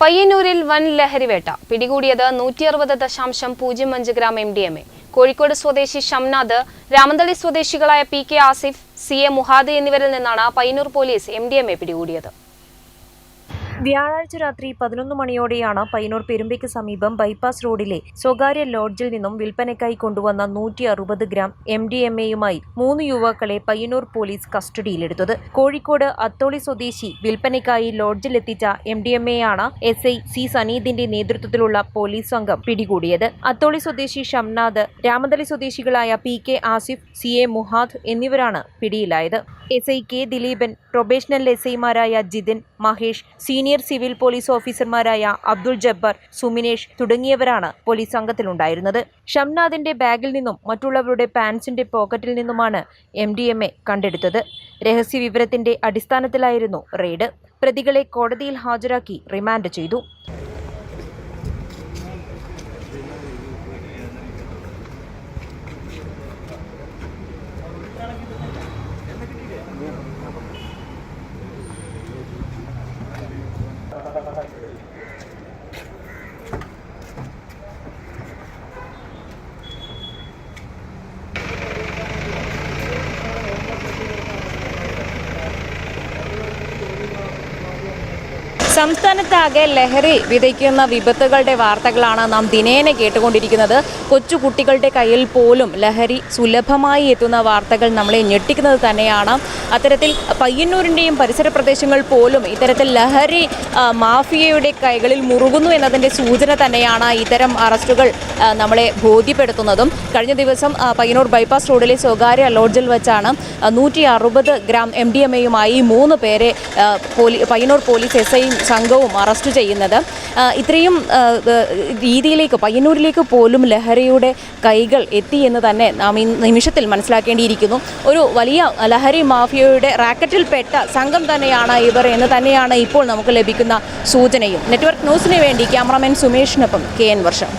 പയ്യന്നൂരിൽ വൻ ലഹരിവേട്ട. പിടികൂടിയത് നൂറ്റി അറുപത് ദശാംശം പൂജ്യം അഞ്ച് gram M D M A. Kozhikode സ്വദേശി ഷംനാദ് രാമന്തളി സ്വദേശികളായ P K Asif C A Muhad എന്നിവരിൽ നിന്നാണ് Payyanur police M D M A പിടികൂടിയത്. വ്യാഴാഴ്ച രാത്രി പതിനൊന്ന് മണിയോടെയാണ് പയ്യന്നൂർ പെരുമ്പയ്ക്ക് സമീപം ബൈപ്പാസ് റോഡിലെ സ്വകാര്യ ലോഡ്ജിൽ നിന്നും വിൽപ്പനയ്ക്കായി കൊണ്ടുവന്ന നൂറ്റി അറുപത് ഗ്രാം എം ഡി എം എയുമായി മൂന്ന് യുവാക്കളെ പയ്യന്നൂർ പോലീസ് കസ്റ്റഡിയിലെടുത്തത്. കോഴിക്കോട് അത്തോളി സ്വദേശി വിൽപ്പനയ്ക്കായി ലോഡ്ജിലെത്തിച്ച എം ഡി എം എയാണ് എസ് ഐ സി സനീദിന്റെ നേതൃത്വത്തിലുള്ള പോലീസ് സംഘം പിടികൂടിയത്. അത്തോളി സ്വദേശി ഷംനാദ് രാമതലി സ്വദേശികളായ P K Asif C A Muhad എന്നിവരാണ് പിടിയിലായത്. S I K Dileepan probational S ഐമാരായ Jithin Mahesh senior civil police ഓഫീസർമാരായ അബ്ദുൾ ജബ്ബാർ സുമിനേഷ് തുടങ്ങിയവരാണ് പോലീസ് സംഘത്തിലുണ്ടായിരുന്നത്. ഷംനാഥിന്റെ ബാഗിൽ നിന്നും മറ്റുള്ളവരുടെ പാൻസിന്റെ പോക്കറ്റിൽ നിന്നുമാണ് എം ഡി എം എ കണ്ടെടുത്തത്. രഹസ്യവിവരത്തിന്റെ അടിസ്ഥാനത്തിലായിരുന്നു റെയ്ഡ്. പ്രതികളെ കോടതിയിൽ ഹാജരാക്കി റിമാൻഡ് ചെയ്തു. なかな。സംസ്ഥാനത്താകെ ലഹരി വിതയ്ക്കുന്ന വിപത്തുകളുടെ വാർത്തകളാണ് നാം ദിനേന കേട്ടുകൊണ്ടിരിക്കുന്നത്. കൊച്ചുകുട്ടികളുടെ കയ്യിൽ പോലും ലഹരി സുലഭമായി എത്തുന്ന വാർത്തകൾ നമ്മളെ ഞെട്ടിക്കുന്നത് തന്നെയാണ്. അത്തരത്തിൽ പയ്യന്നൂരിന്റെയും പരിസര പ്രദേശങ്ങൾ പോലും ഇത്തരത്തിൽ ലഹരി മാഫിയയുടെ കൈകളിൽ മുറുകുന്നു എന്നതിന്റെ സൂചന തന്നെയാണ് ഇത്തരം അറസ്റ്റുകൾ നമ്മളെ ബോധ്യപ്പെടുത്തുന്നതും. കഴിഞ്ഞ ദിവസം പയ്യന്നൂർ ബൈപ്പാസ് റോഡിലെ സ്വകാര്യ ലോഡ്ജിൽ വെച്ചാണ് നൂറ്റി ഗ്രാം എം ഡി എം എയുമായി മൂന്ന് പേരെ പയ്യന്നൂർ പോലീസ് എസ് ഐയും സംഘവും അറസ്റ്റ് ചെയ്യുന്നത്. ഇത്രയും രീതിയിലേക്ക് പയ്യന്നൂരിലേക്ക് പോലും ലഹരിയുടെ കൈകൾ എത്തി എന്ന് തന്നെ നാം ഈ നിമിഷത്തിൽ മനസ്സിലാക്കേണ്ടിയിരിക്കുന്നു. ഒരു വലിയ ലഹരി മാഫിയയുടെ റാക്കറ്റിൽപ്പെട്ട സംഘം തന്നെയാണ് ഇവർ എന്ന് തന്നെയാണ് ഇപ്പോൾ നമുക്ക് ലഭിക്കുന്ന സൂചനയും. നെറ്റ്വർക്ക് ന്യൂസിന് വേണ്ടി ക്യാമറാമാൻ സുമേഷിനൊപ്പം കെ എൻ വർഷം.